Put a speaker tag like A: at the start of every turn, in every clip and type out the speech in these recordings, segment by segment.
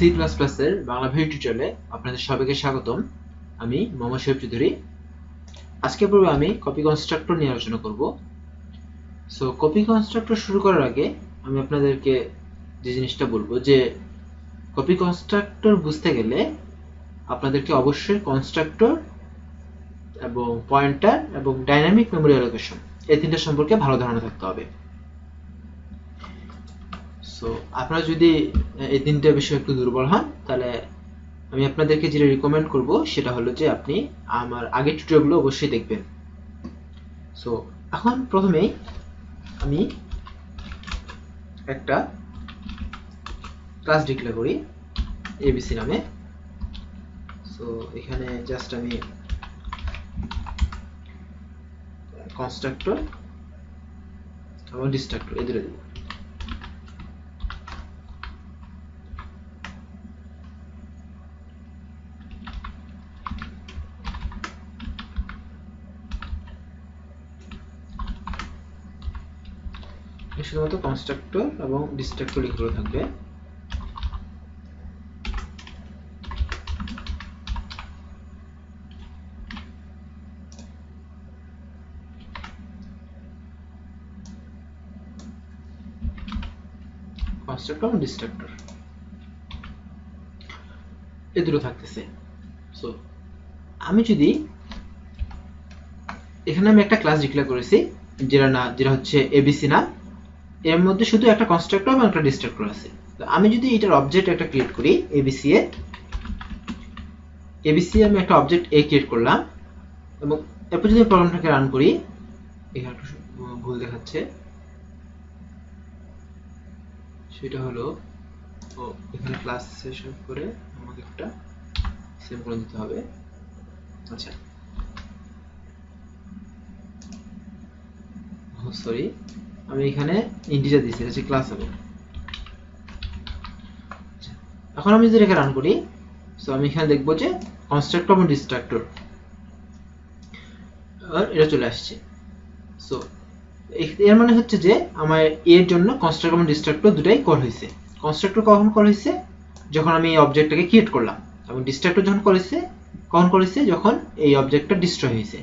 A: C plus প্লাসের Bangla video টিউটোরিয়ালে আপনাদের সবাইকে স্বাগতম। আমি মোহাম্মদ চৌধুরী। আজকের পর্বে আমি কপি কনস্ট্রাক্টর নিয়ে আলোচনা করব। সো কপি কনস্ট্রাক্টর শুরু করার আগে আমি আপনাদেরকে যে জিনিসটা বলব যে কপি কনস্ট্রাক্টর বুঝতে গেলে আপনাদেরকে অবশ্যই কনস্ট্রাক্টর এবং পয়েন্টার এবং ডাইনামিক মেমোরি অ্যালোকেশন এই তিনটা সম্পর্কে ভালো ধারণা থাকতে হবে। সো আপনারা যদি এই তিনটা বিষয় একটু দুর্বল হন, তাহলে আমি আপনাদেরকে যেটা রিকমেন্ড করব, সেটা হলো যে আপনি আমার আগের টিউটোরিয়ালগুলো অবশ্যই দেখবেন। সো এখন প্রথমেই আমি একটা ক্লাস ডিক্লেয়ার করি এবিসি নামে। সো এখানে জাস্ট আমি কনস্ট্রাক্টর এবং ডিস্ট্রাক্টর এই দুটো দিব। শুধুমাত্র কনস্ট্রাক্টর এবং ডিস্ট্রাক্টর এগুলো থাকবে। কনস্ট্রাক্টর এবং ডিস্ট্রাক্টর এ দুটো থাকতেছে। সো আমি যদি এখানে আমি একটা ক্লাস ডিক্লেয়ার করেছি, যেটা না, যেটা হচ্ছে এবিসি না এর মধ্যে শুধু একটা কনস্ট্রাক্টর এবং একটা ডিস্ট্রাক্টর আছে। তো আমি যদি এটার অবজেক্ট একটা ক্রিয়েট করি এবিসি এ এবিসি আমি একটা অবজেক্ট এ ক্রিয়েট করলাম, এবং এরপর যদি প্রোগ্রামটাকে রান করি, এখানে একটু ভুল দেখাচ্ছে। সেটা হলো, ও, এখানে ক্লাস সেশন করে আমাকে একটা সেভ করে দিতে হবে। আচ্ছা। সরি আমি এখানে ইন্টিজার দিচ্ছি এটা হচ্ছে ক্লাস হবে। এখন আমি যদি এটাকে রান করি সো আমি এখানে দেখব যে কনস্ট্রাক্টর এবং ডিস্ট্রাক্টর আর এটা চলে আসছে। সো এর মানে হচ্ছে যে আমার এর জন্য কনস্ট্রাক্টর এবং ডিস্ট্রাক্টর দুটাই কল হয়েছে। কনস্ট্রাক্টর কখন কল হয়েছে? যখন আমি এই অবজেক্টটাকে ক্রিয়েট করলাম। এবং ডিস্ট্রাক্টর যখন কল হয়েছে, কখন কল হয়েছে? যখন এই অবজেক্টটা ডিস্ট্রয় হয়েছে।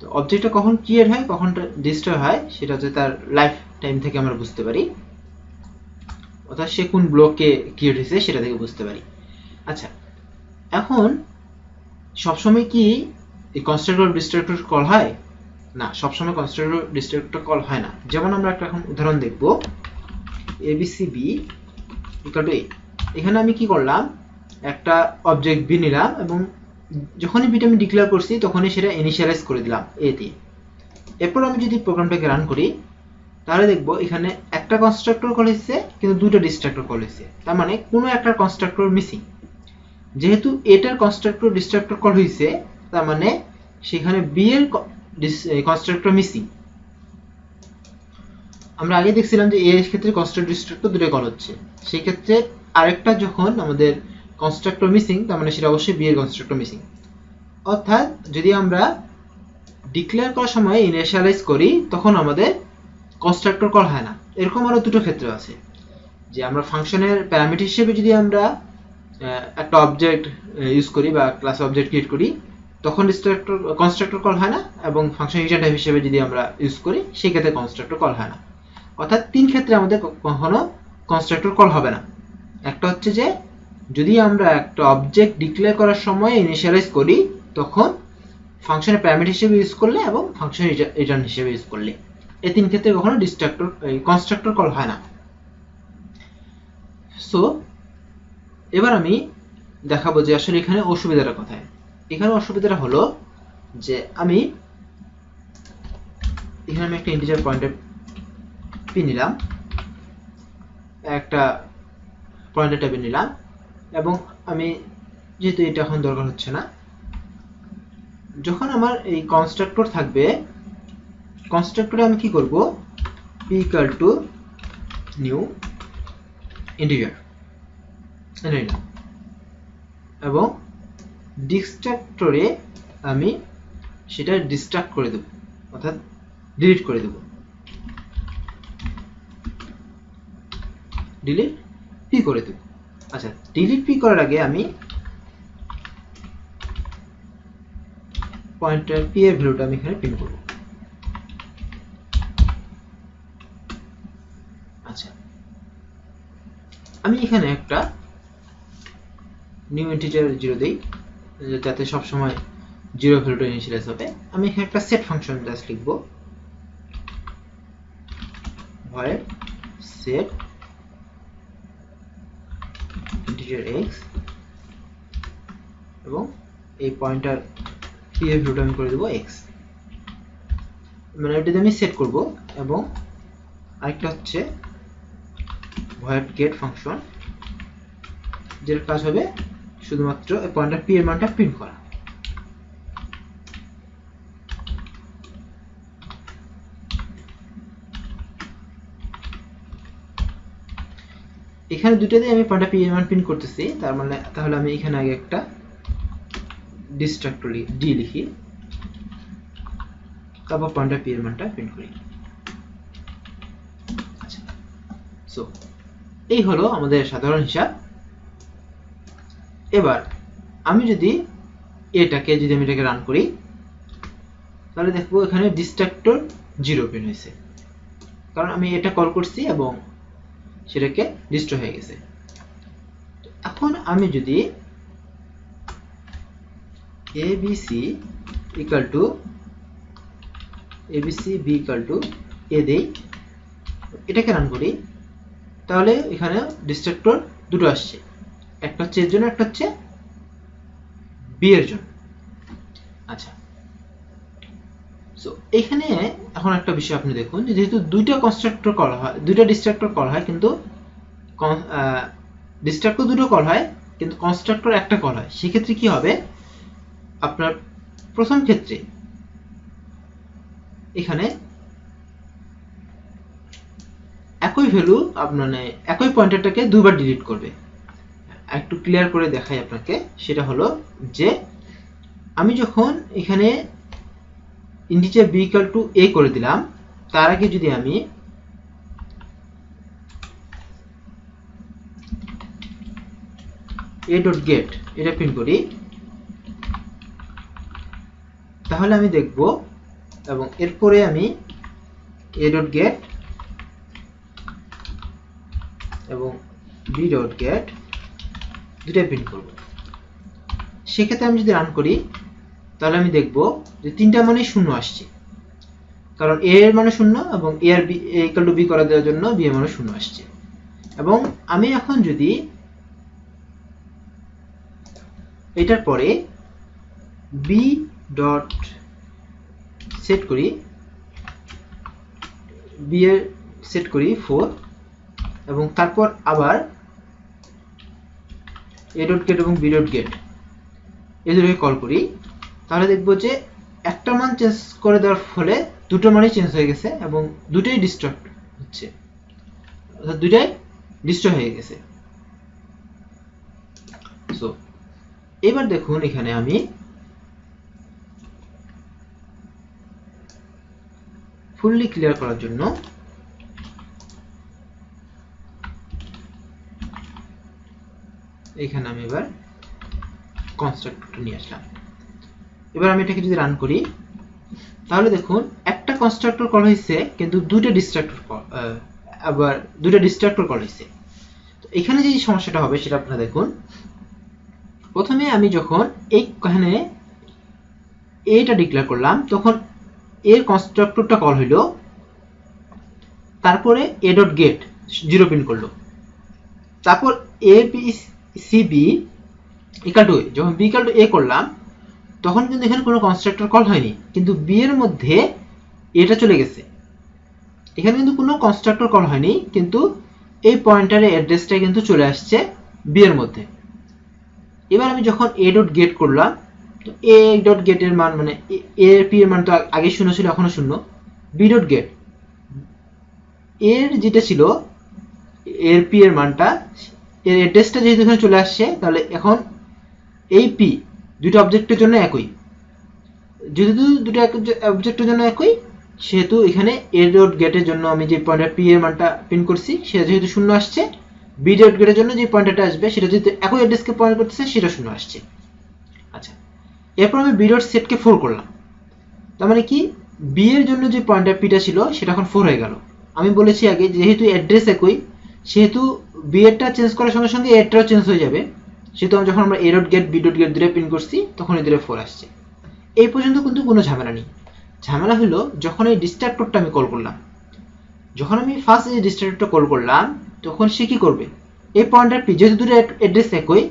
A: তো অবজেক্টটা কখন ক্রিয়েট হয়, কখন ডিস্ট্রয় হয়, সেটা হচ্ছে তার লাইফ টাইম থেকে আমরা বুঝতে পারি। অর্থাৎ সে কোন ব্লকে ক্রিয়েট হয়েছে, সেটা থেকে বুঝতে পারি। আচ্ছা এখন সবসময় কি এই কনস্ট্রাক্টর ডিস্ট্রাক্টর কল হয়? না, সবসময় কনস্ট্রাক্টর ডিস্ট্রাক্টর কল হয় না। যেমন আমরা একটা এখন উদাহরণ দেখব। এবিসিবি ইকাল টু এ এখানে আমি কি করলাম? একটা অবজেক্ট বি নিলাম এবং যখনই আমি ডিক্লেয়ার করছি, তখনই সেটা ইনিশিয়ালাইজ করে দিলাম এ দিয়ে এরপর আমি যদি প্রোগ্রামটাকে রান করি, তাহলে দেখব এখানে একটা কনস্ট্রাক্টর কল হয়েছে কিন্তু দুটো ডিস্ট্রাক্টর কল হয়েছে তার মানে কোনো একটা কনস্ট্রাক্টর মিসিং যেহেতু এটার কনস্ট্রাক্টর ডিস্ট্রাক্টর কল হয়েছে তার মানে সেখানে বি এর কনস্ট্রাক্টর মিসিং আমরা আগে দেখছিলাম যে এর ক্ষেত্রে কনস্ট্রাক্টর ডিস্ট্রাক্টর দুটো কল হচ্ছে। সেই ক্ষেত্রে আরেকটা যখন আমাদের কনস্ট্রাক্টর মিসিং তার মানে সেটা অবশ্যই বি এর কনস্ট্রাক্টর মিসিং অর্থাৎ যদি আমরা ডিক্লেয়ার করার সময় ইনিশিয়ালাইজ করি, তখন আমাদের কনস্ট্রাক্টর কল হয় না। এরকম আরও দুটো ক্ষেত্র আছে। যে আমরা ফাংশনের প্যারামিটার হিসেবে যদি আমরা একটা অবজেক্ট ইউজ করি বা ক্লাস অবজেক্ট ক্রিয়েট করি, তখন ডিস্ট্রাক্টর কনস্ট্রাক্টর কল হয় না এবং ফাংশন ইউজার টাইপ হিসেবে যদি আমরা ইউজ করি, সেই ক্ষেত্রে কনস্ট্রাক্টর কল হয় না। অর্থাৎ তিন ক্ষেত্রে আমাদের কখনো কনস্ট্রাক্টর কল হবে না। একটা হচ্ছে যে যদি আমরা একটা অবজেক্ট ডিক্লেয়ার করার সময় ইনিশিয়ালাইজ করি, তখন ফাংশনের প্যারামিটার হিসেবে ইউজ করলে এবং ফাংশন রিটার্ন হিসেবে ইউজ করলে। এই তিন ক্ষেত্রে কখনো ডিস্ট্রাক্টর কনস্ট্রাক্টর কল হয় না। সো এবার আমি দেখাবো যে আসলে এখানে অসুবিধাটা কোথায়। এখানে অসুবিধাটা হলো যে আমি এখানে আমি একটা ইন্টিজার পয়েন্টার পি নিলাম। একটা পয়েন্টার ট্যাবে নিলাম। এবং আমি যেহেতু এটা এখন দরকার হচ্ছে না, যখন আমার এই কনস্ট্রাক্টর থাকবে কনস্ট্রাক্টরে আমি কি করব? P equal to new integer এবং ডিস্ট্রাক্টরে আমি সেটা ডিস্ট্রাক্ট করে দেব, অর্থাৎ ডিলিট করে দেব। ডিলিট পি করে দেব। আচ্ছা ডিলিট পি করার আগে আমি পয়েন্টার পি এর ভ্যালুটা আমি এখানে প্রিন্ট করব। আচ্ছা আমি এখানে একটা নিউ ইন্টিজার জিরো দেই, যাতে সব সময় জিরো ভ্যালুটা ইনিশিয়ালাইজ হবে। আমি এখানে একটা সেট ফাংশন জাস্ট লিখব। set এই পয়েন্টার p এর ভ্যালুটা আমি করে দেবো? X মানে এটাতে আমি সেট করব এবং আরেকটা হচ্ছে void get ফাংশন যেটার কাজ হবে শুধুমাত্র এই পয়েন্টার p এর মানটা প্রিন্ট করা। এখানে দুটোতে আমি পয়েন্টার পি এর মান প্রিন্ট করতেছি, তার মানে তাহলে আমি এখানে আগে একটা ডিস্ট্রাক্টর ডি লিখি, তারপর পয়েন্টার পি এর মানটা প্রিন্ট করি। আচ্ছা সো এই হলো আমাদের সাধারণ হিসাব। এবার, আমি যদি এটাকে, যদি আমি এটাকে রান করি, তাহলে দেখব এখানে ডিস্ট্রাক্টর জিরো প্রিন্ট হয়েছে। কারণ আমি এটা কল করছি এবং সেটাকে ডিস্ট্রয় হয়ে গেছে। এখন আমি যদি ABC equal to ABC B equal to A দেই। এটাকে রান করি। তাহলে এখানে ডিস্ট্রাক্টর দুটো আসছে। একটা হচ্ছে এর জন্য, একটা হচ্ছে বি এর জন্য। আচ্ছা। সো এখানে এখন একটা বিষয় আপনি দেখুন যেহেতু দুইটা কনস্ট্রাক্টর কল হয়, দুইটা ডিস্ট্রাক্টর কল হয়, কিন্তু ডিস্ট্রাক্টর দুটো কল হয়, কিন্তু কনস্ট্রাক্টর একটা কল হয়। সেক্ষেত্রে কি হবে? আপনার প্রথম ক্ষেত্রে এখানে একই ভ্যালু আপনার মানে একই পয়েন্টারটাকে দুবার ডিলিট করবে। একটু ক্লিয়ার করে দেখাই আপনাকে, সেটা হলো যে আমি যখন এখানে integer B equal to A করে দিলাম, তার আগে যদি আমি এ ডট গেট এটা প্রিন্ট করি তাহলে আমি দেখব, এবং এরপরে আমি এ ডট গেট এবং বি ডট গেট দুটাই প্রিন্ট করব। সেক্ষেত্রে আমি যদি রান করি, তাহলে আমি দেখব যে তিনটা মানে শূন্য আসছে। কারণ এ এর মানে শূন্য এবং এ আর বি ইকাল টু বি করা দেওয়ার জন্য বি এর মানে শূন্য আসছে। এবং আমি এখন যদি এটার পরে বি ডট সেট করি বি সেট করি ফোর এবং তারপর আবার এ ডট গেট এবং বি ডট গেট এই দুটোকে কল করি। তাহলে দেখব যে একটা মান চেঞ্জ করে দেওয়ার ফলে দুটো মানই চেঞ্জ হয়ে গেছে এবং দুটোই ডিস্ট্রাক্ট হচ্ছে। অর্থাৎ দুটাই ডিস্ট্রয় হয়ে গেছে। সো এবার দেখুন এখানে আমি ফুললি ক্লিয়ার করার জন্য এখানে আমি এবার কনস্ট্রাক্টরটা নিয়ে আসলাম। এবার আমি এটাকে যদি রান করি, তাহলে দেখুন একটা কনস্ট্রাক্টর কল হয়েছে, কিন্তু দুটো ডিস্ট্রাক্টর আবার দুটো ডিস্ট্রাক্টর কল হয়েছে। তো এখানে যে সমস্যাটা হবে, সেটা আপনারা দেখুন। প্রথমে আমি যখন এইখানে এটা ডিক্লেয়ার করলাম, তখন এর কনস্ট্রাক্টরটা কল হইল, তারপরে A dot get zero print করল। তারপর A B C B equal to যখন বি ইকাল টু এ করলাম, তখন কিন্তু এখানে কোনো কনস্ট্রাক্টর কল হয়নি, কিন্তু বি এর মধ্যে এটা চলে গেছে। এখানে কিন্তু কোনো কনস্ট্রাক্টর কল হয়নি, কিন্তু এই পয়েন্টারের অ্যাড্রেসটা কিন্তু চলে আসছে বি এর মধ্যে। এবার আমি যখন এ ডট গেট করলাম তো এ ডট গেটের মান মানে এ পি এর মান তো আগে শূন্য ছিল, এখনও শূন্য। বি ডট গেটের যেটা ছিল, এর পি এর মানটা, এর অ্যাড্রেসটা যেহেতু এখানে চলে আসছে, তাহলে এখন এই পি দুটো অবজেক্টের জন্য একই। যেহেতু দুটো অবজেক্টের জন্য একই, সেহেতু এখানে এ ডট গেটের জন্য আমি যে পয়েন্টার পি এর মানটা প্রিন্ট করছি, সেটা যেহেতু শূন্য আসছে বি ডট গেটের জন্য যে পয়েন্টারটা আসবে, সেটা যদি একই অ্যাড্রেসকে পয়েন্ট করতেছে, সেটা শূন্য আসছে। এরপর আমি বি ডট সেটকে ফোর করলাম। তার মানে কি? বি এর জন্য যে পয়েন্টার পিটা ছিল, সেটা এখন ফোর হয়ে গেল। আমি বলেছি আগে, যেহেতু অ্যাড্রেস একই, সেহেতু বি এরটা চেঞ্জ করার সঙ্গে সঙ্গে এরটাও চেঞ্জ হয়ে যাবে। সেহেতু যখন আমরা A dot get B dot get দুটো প্রিন্ট করছি, তখন এদের ফোর আসছে। এই পর্যন্ত কিন্তু কোনো ঝামেলা নেই। ঝামেলা হলো যখন এই ডিস্ট্রাক্টরটা আমি কল করলাম। যখন আমি ফার্স্ট এই ডিস্ট্রাক্টরটা কল করলাম, তখন সে কি করবে? এই পয়েন্টার পি যেহেতু দুটো অ্যাড্রেস একই,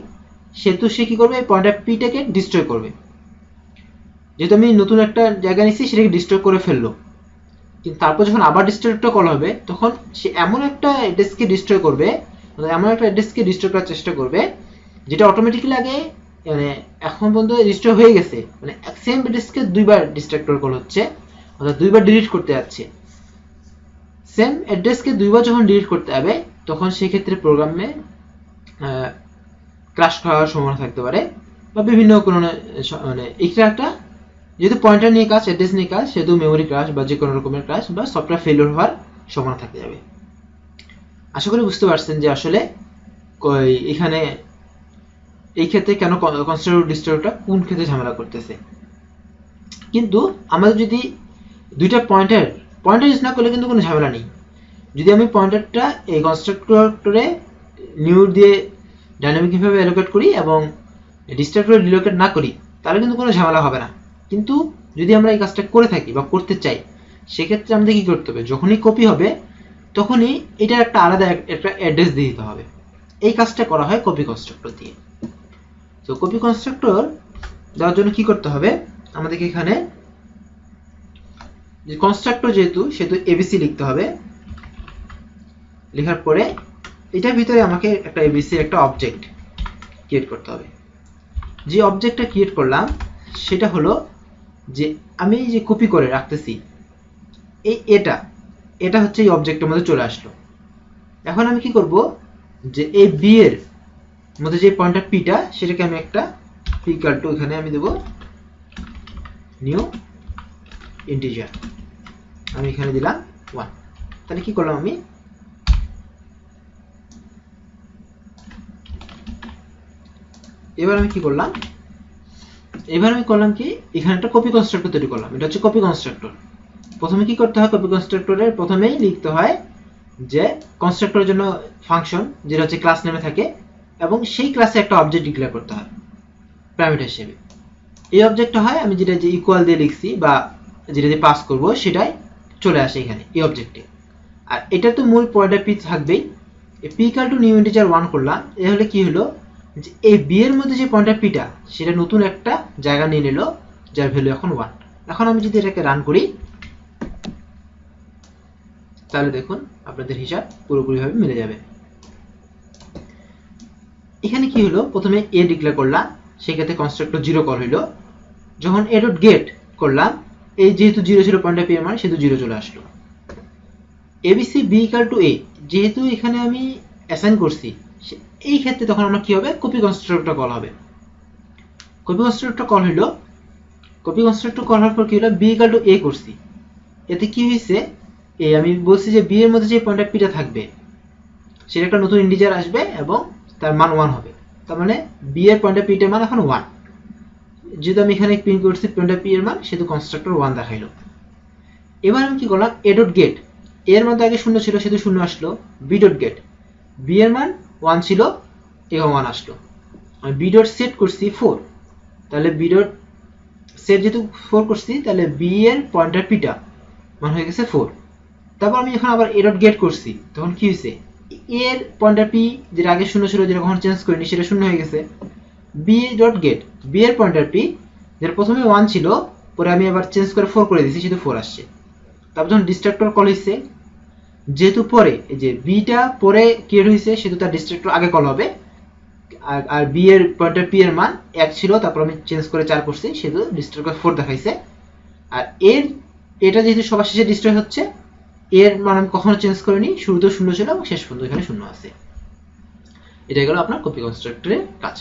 A: সেহেতু সে কি করবে? এই পয়েন্টার পিটাকে ডিস্ট্রয় করবে। যেহেতু আমি নতুন একটা জায়গা নিচ্ছি সেটাকে ডিস্ট্রয় করে ফেলল। কিন্তু তারপর যখন আবার ডিস্ট্রয়টা করা হবে, তখন সে এমন একটা অ্যাড্রেসকে ডিস্ট্রয় করবে মানে এমন একটা অ্যাড্রেসকে ডিস্ট্রয় করার চেষ্টা করবে, যেটা অটোমেটিক্যালি আগে মানে এখন পর্যন্ত ডিস্ট্রয় হয়ে গেছে। মানে সেম অ্যাড্রেসকে দুইবার ডিস্ট্রাক্টর কল হচ্ছে, অর্থাৎ দুইবার ডিলিট করতে যাচ্ছে। সেম অ্যাড্রেসকে দুইবার যখন ডিলিট করতে হবে তখন সেক্ষেত্রে প্রোগ্রামে ক্রাশ খাওয়ার সম্ভাবনা থাকতে পারে, বা বিভিন্ন কোনো মানে এটা একটা যেহেতু পয়েন্টার নিয়ে কাজ অ্যাড্রেস নিয়ে কাজ সেহেতু মেমোরি ক্রাশ বা যে কোনো রকমের ক্রাশ বা সফটওয়্যার ফেলিওর হওয়ার সম্ভাবনা থাকতে যাবে। আশা করি বুঝতে পারছেন যে আসলে এখানে এই ক্ষেত্রে কেন কনস্ট্রাক্টর ডিস্ট্রাক্টরটা কোন ক্ষেত্রে ঝামেলা করতেছে। কিন্তু আমাদের যদি দুইটা পয়েন্টার পয়েন্টার ইউজ না করলে কিন্তু কোনো ঝামেলা নেই। যদি আমি পয়েন্টারটা এই কনস্ট্রাক্টরে নিউ দিয়ে ডাইনামিকভাবে অ্যালোকেট করি এবং ডিস্ট্রাক্টরে রিলোকেট না করি, তাহলে কিন্তু কোনো ঝামেলা হবে না। কিন্তু যদি আমরা এই কাজটা করে থাকি বা করতে চাই, সেক্ষেত্রে আমাদের কি করতে হবে? যখনই কপি হবে, তখনই এটার একটা আলাদা একটা অ্যাড্রেস দিয়ে দিতে হবে। এই কাজটা করা হয় কপি কনস্ট্রাক্টর দিয়ে। তো কপি কনস্ট্রাক্টর দেওয়ার জন্য কি করতে হবে? আমাদেরকে এখানে যে কনস্ট্রাক্টর যেহেতু, সেহেতু এবিসি লিখতে হবে। লেখার পরে এটার ভিতরে আমাকে একটা এবিসি একটা অবজেক্ট ক্রিয়েট করতে হবে। যে অবজেক্টটা ক্রিয়েট করলাম, সেটা হলো যে আমি যে কপি করে রাখতেছি, এই এটা এটা হচ্ছে এই অবজেক্টের মধ্যে চলে আসলো। এখন আমি কি করব? যে এই বি এর মধ্যে যে পয়েন্টার পিটা সেটাকে আমি একটা পি টু এখানে আমি দেব নিউ ইন্টিজার আমি এখানে দিলাম ওয়ান তাহলে কি করলাম আমি? এবার আমি কি করলাম? এবার আমি করলাম কি? এখানে একটা কপি কনস্ট্রাক্টর তৈরি করলাম। এটা হচ্ছে কপি কনস্ট্রাক্টর প্রথমে কি করতে হয় কপি কনস্ট্রাক্টরের প্রথমেই লিখতে হয় যে কনস্ট্রাক্টরের জন্য ফাংশন যেটা হচ্ছে ক্লাস নেমে থাকে, এবং সেই ক্লাসে একটা অবজেক্ট ডিক্লেয়ার করতে হয় প্যারামিটার হিসেবে। এই অবজেক্টটা হয়, আমি যেটা যে ইকুয়াল দিয়ে লিখছি বা যেটা দিয়ে পাস করব, সেটাই চলে আসে এখানে, এই অবজেক্টে আর এটা তো মূল পয়েন্টার পি থাকবেই। P equal to new integer one করলাম, এ হলে কি হলো? যে এই বি এর মধ্যে যে পয়েন্টার পিটা সেটা নতুন একটা জায়গা নিয়ে নিল, যার ভ্যালু এখন ওয়ান এখন আমি যদি এটাকে রান করি, তাহলে দেখুন আপনাদের হিসাব পুরোপুরিভাবে মিলে যাবে। এখানে কি হলো? প্রথমে এ ডিক্লেয়ার করলাম, সেক্ষেত্রে কনস্ট্রাক্টর জিরো কল হইল। যখন এ ডট গেট করলাম, এই যেহেতু জিরো ছিল পয়েন্টটা পি এর মানে সেহেতু জিরো চলে আসলো। ABC B equal to A যেহেতু এখানে আমি অ্যাসাইন করছি এই ক্ষেত্রে তখন আমরা কি হবে? কপি কনস্ট্রাক্টর কল হবে। কপি কনস্ট্রাক্টর কল হইল। কপি কনস্ট্রাক্টর কল হওয়ার পর কি হলো? বি ইকাল টু এ করছি। এতে কি হয়েছে এ আমি বলছি যে বি এর মধ্যে যে পয়েন্টার পিটা থাকবে, সেটা একটা নতুন ইন্ডিজার আসবে এবং তার মান ওয়ান হবে। তার মানে বি এর পয়েন্টার পিটার মান এখন ওয়ান যেহেতু আমি এখানে প্রিন্ট করছি পয়েন্টার পি এর মান, সেহেতু কনস্ট্রাক্টর ওয়ান দেখাইলো। এবার আমি কি করলাম? এ ডট গেটের মধ্যে আগে শূন্য ছিল, সেহেতু শূন্য আসলো। বি ডট গেট বি এর মান ওয়ান ছিল এবং ওয়ান আসলো। আমি বি ডট সেট করছি ফোর তাহলে বি ডট সেট যেহেতু ফোর করছি, তাহলে বি এর পয়েন্টার পিটা মান হয়ে গেছে ফোর তারপর আমি যখন আবার এ ডট গেট করছি, তখন কি হয়েছে? এর পয়েন্টার পি যেটা আগে শূন্য ছিল, যেটা কখনো চেঞ্জ করিনি, সেটা শূন্য হয়ে গেছে। বি ডট গেট বি এর পয়েন্টার পি যেটা প্রথমে ওয়ান ছিল, পরে আমি আবার চেঞ্জ করে ফোর করে দিয়েছি শুধু ফোর আসছে। তারপর যখন ডিস্ট্রাক্টর কল হয়েছে যেহেতু পরে যে বিটা পরে ক্রিয়েট হয়েছে, সেহেতু তার ডিস্ট্রাক্টর আগে কল হবে। আর বি এর পয়েন্টার পি এর মান এক ছিল, তারপর আমি চেঞ্জ করে চার করছি, সেহেতু ডিস্ট্রাক্টর ফোর দেখাইছে। আর এর, এটা যেহেতু সবার শেষে ডিস্ট্রয় হচ্ছে, এর মান আমি কখনো চেঞ্জ করিনি শুরুতে শূন্য ছিল এবং শেষ পর্যন্ত এখানে শূন্য আছে। এটা গেল আপনার কপি কনস্ট্রাক্টরের কাজ।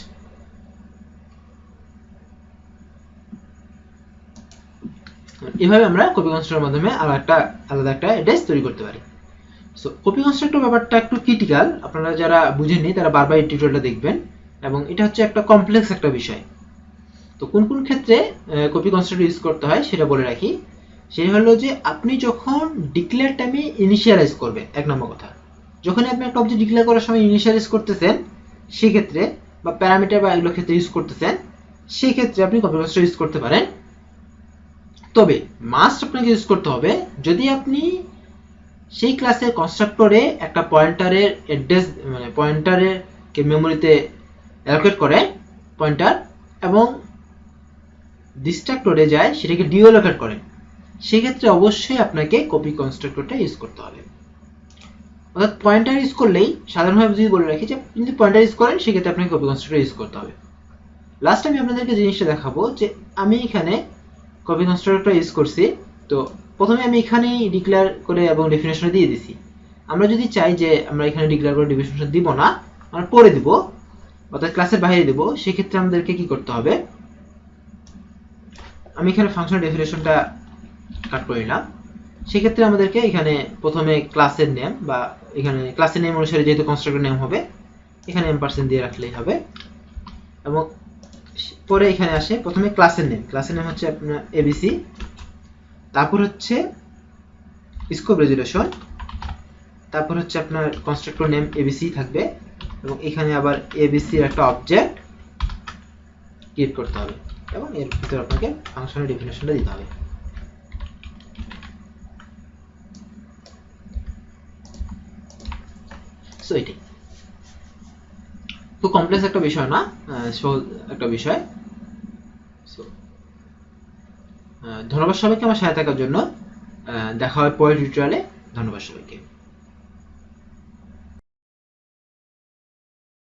A: এভাবে আমরা কপি কনস্ট্রাক্টরের মাধ্যমে আলাদা একটা আলাদা একটা অ্যাড্রেস তৈরি করতে পারি। সো কপি কনস্ট্রাক্টর ব্যাপারটা একটু ক্রিটিক্যাল আপনারা যারা বুঝেননি, তারা বারবার এই টিউটোরিয়ালটা দেখবেন। এবং এটা হচ্ছে একটা কমপ্লেক্স একটা বিষয়। তো কোন কোন ক্ষেত্রে কপি কনস্ট্রাক্টর ইউজ করতে হয় সেটা বলে রাখি। সেটা হলো যে, আপনি যখন ডিক্লেয়ার টাইমে ইনিশিয়ালাইজ করবেন, এক নম্বর কথা। যখন আপনি একটা অবজেক্ট ডিক্লেয়ার করার সময় ইনিশিয়ালাইজ করতেছেন, সেক্ষেত্রে বা প্যারামিটার বা এগুলো ক্ষেত্রে ইউজ করতেছেন সেই ক্ষেত্রে আপনি কপি কনস্ট্রাক্টর ইউজ করতে পারেন। তবে মাস্ট আপনাকে ইউজ করতে হবে, যদি আপনি সেই ক্লাসের কনস্ট্রাক্টরে একটা পয়েন্টারের অ্যাড্রেস মানে পয়েন্টারের কে মেমোরিতে অ্যালোকেট করে পয়েন্টার এবং ডিস্ট্রাক্টরে যায়, সেটাকে ডিওলোকেট করেন সেক্ষেত্রে অবশ্যই আপনাকে কপি কনস্ট্রাক্টরটা ইউজ করতে হবে। অর্থাৎ পয়েন্টার ইউজ করলেই সাধারণভাবে যদি বলে রাখি যে যদি পয়েন্টার ইউজ করেন, সেক্ষেত্রে আপনাকে কপি কনস্ট্রাক্টর ইউজ করতে হবে। লাস্ট আমি আপনাদেরকে জিনিসটা দেখাবো যে আমি এখানে কপি কনস্ট্রাক্টর ইউজ করছি, তো প্রথমে আমি এখানেই ডিক্লেয়ার করে এবং ডেফিনেশন দিয়ে দিছি। আমরা যদি চাই যে আমরা এখানে ডিক্লেয়ার করে ডেফিনেশন দিব না, আমরা পরে দিব, অর্থাৎ ক্লাসের বাইরে দিব, সেক্ষেত্রে আমাদেরকে কি করতে হবে? আমি এখানে ফাংশন ডেফিনেশনটা কাট করে নিলাম। সেক্ষেত্রে আমাদেরকে এখানে প্রথমে ক্লাসের নেম বা এখানে ক্লাসের নেম অনুসারে যেহেতু কনস্ট্রাক্টর নেম হবে, এখানে এম পার্সেন্ট দিয়ে রাখলেই হবে। এবং পরে এখানে আসে প্রথমে ক্লাসের নেম ক্লাসের নেম হচ্ছে আপনার এবিসি তারপর হচ্ছে স্কোপ রেজুলেশন তারপর হচ্ছে আপনার কনস্ট্রাক্টর নেম এবিসি থাকবে এবং এখানে আবার এবিসির একটা অবজেক্ট ক্রিয়েট করতে হবে এবং এর ভিতরে আপনাকে ফাংশনের ডেফিনেশনটা দিতে হবে। সো এটাই। খুব কমপ্লেক্স একটা বিষয় না সহজ একটা বিষয় সো ধন্যবাদ সবাইকে আমার সাথে থাকার জন্য। দেখা হয় পরের টিউটোরিয়ালে ধন্যবাদ সবাইকে।